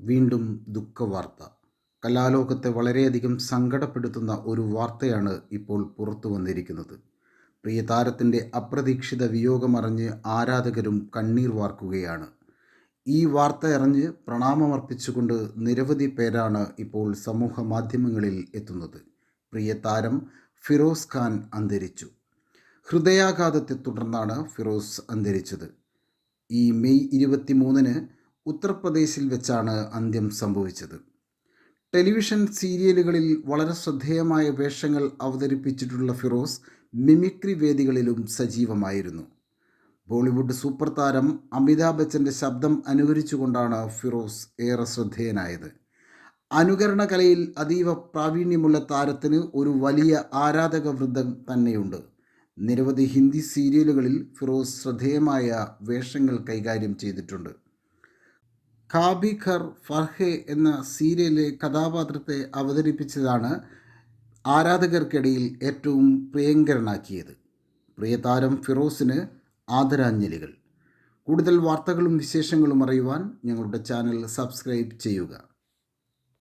വീണ്ടും ദുഃഖവാർത്ത. കലാലോകത്തെ വളരെയധികം സങ്കടപ്പെടുത്തുന്ന ഒരു വാർത്തയാണ് ഇപ്പോൾ പുറത്തു വന്നിരിക്കുന്നത്. പ്രിയ താരത്തിന്റെ അപ്രതീക്ഷിത വിയോഗമറിഞ്ഞ് ആരാധകരും കണ്ണീർ വാർക്കുകയാണ്. ഈ വാർത്ത അറിഞ്ഞ് പ്രണാമമർപ്പിച്ചുകൊണ്ട് നിരവധി പേരാണ് ഇപ്പോൾ സമൂഹ മാധ്യമങ്ങളിൽ എത്തുന്നത്. പ്രിയ താരം ഫിറോസ് ഖാൻ അന്തരിച്ചു. ഹൃദയാഘാതത്തെ തുടർന്നാണ് ഫിറോസ് അന്തരിച്ചത്. ഈ മെയ് ഇരുപത്തി മൂന്നിന് ഉത്തർപ്രദേശിൽ വെച്ചാണ് അന്ത്യം സംഭവിച്ചത്. ടെലിവിഷൻ സീരിയലുകളിൽ വളരെ ശ്രദ്ധേയമായ വേഷങ്ങൾ അവതരിപ്പിച്ചിട്ടുള്ള ഫിറോസ് മിമിക്രി വേദികളിലും സജീവമായിരുന്നു. ബോളിവുഡ് സൂപ്പർ താരം അമിതാഭ് ബച്ചന്റെ ശബ്ദം അനുകരിച്ചുകൊണ്ടാണ് ഫിറോസ് ഏറെ ശ്രദ്ധേയനായത്. അനുകരണ കലയിൽ അതീവ പ്രാവീണ്യമുള്ള താരത്തിന് ഒരു വലിയ ആരാധക വൃന്ദം തന്നെയുണ്ട്. നിരവധി ഹിന്ദി സീരിയലുകളിൽ ഫിറോസ് ശ്രദ്ധേയമായ വേഷങ്ങൾ കൈകാര്യം ചെയ്തിട്ടുണ്ട്. ഖാബി ഖർ ഫർഹെ എന്ന സീരിയലിലെ കഥാപാത്രത്തെ അവതരിപ്പിച്ചതാണ് ആരാധകർക്കിടയിൽ ഏറ്റവും പ്രിയങ്കരനാക്കിയത്. പ്രിയതാരം ഫിറോസിന് ആദരാഞ്ജലികൾ. കൂടുതൽ വാർത്തകളും വിശേഷങ്ങളും അറിയുവാൻ ഞങ്ങളുടെ ചാനൽ സബ്സ്ക്രൈബ് ചെയ്യുക.